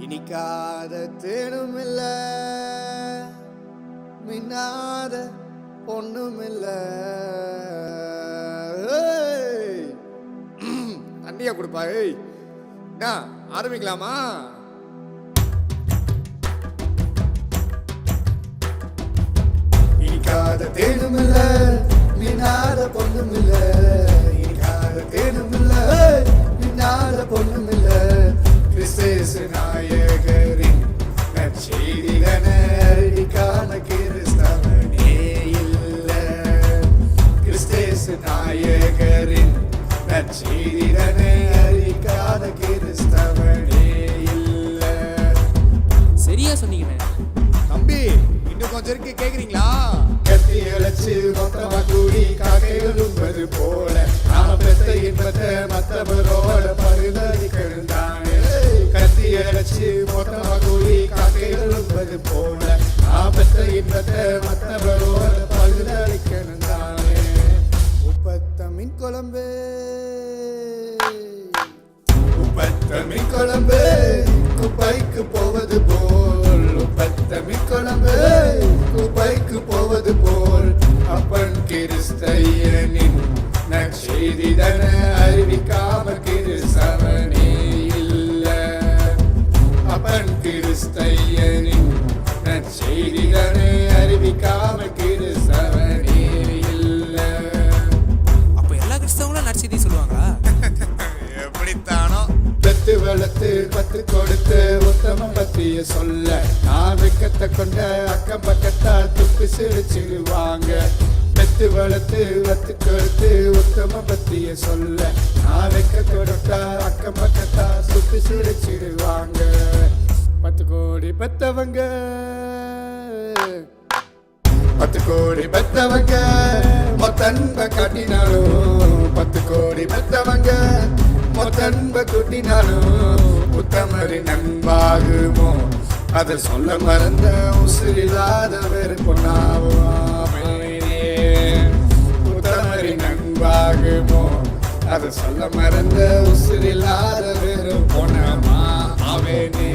இனிக்காத தேனும் மின்னாத பொண்ணும் இல்ல தண்ணியா கொடுப்பா ஏய். என்ன ஆரம்பிக்கலாமா? இனிக்காத தேன் நாயகரின் நற்செய்திகன அறிவிக்காத கிறிஸ்தவனே இல்ல சரியா சொன்னீங்கண்ணே தம்பி இன்னும் கொஞ்சம் இருக்கு கேக்குறீங்களா? கத்தி இழைச்சு மொத்தமா கூடி காக்கைகள் உண்பது போல. நாம பெத்த இன்பத்தை மத்தவரோட காக்கைகள் உண்பது போல. நாம பெத்த இன்பத்தை மத்தவரோட பரிதளிக்கணும் தானே உப்பத்த மீன் குழம்பு. உப்பத்தமி குழம்பு. குப்பைக்கு போவது போல். உப்பத்தமி குழம்பு. குப்பைக்கு போவது போல். அப்பன் கிறிஸ்தையனின் நற்செய்திதன அறிவிக்காம கிறிஸ்தவனே நற்செய்தி சொல்லுவாங்களா? எப்படித்தானோ. பெத்து வளர்த்து பத்து கொடுத்து உத்தம பத்திய சொல்ல. நான் வெக்கத்தை கொண்ட அக்கம் பக்கத்தால் துப்பி சிரிச்சிடுவாங்க. பெத்து வளர்த்து வத்து கொடுத்து உத்தம பத்திய சொல்ல. நான் வெக்க கொடுத்தா அக்கம் பக்கத்தால் துப்பி சிரிச்சிடுவாங்க. பத்து கோடி பெத்தவங்க. பத்து கோடி பெத்தவங்க. மொத்தன்ப காட்டினாலும் பத்து கோடி பத்தவங்க மொத்தன்ப கூட்டினாலும் புத்தமரி நண்பாகுமோ? அதை சொல்ல மறந்த உசிரில்லாத வேறு பொண்ணாவோனே புத்தமரி நண்பாகுமோ? அதை சொல்ல மறந்த உசிரில்லாத வேறு பொண்ணமா அவனே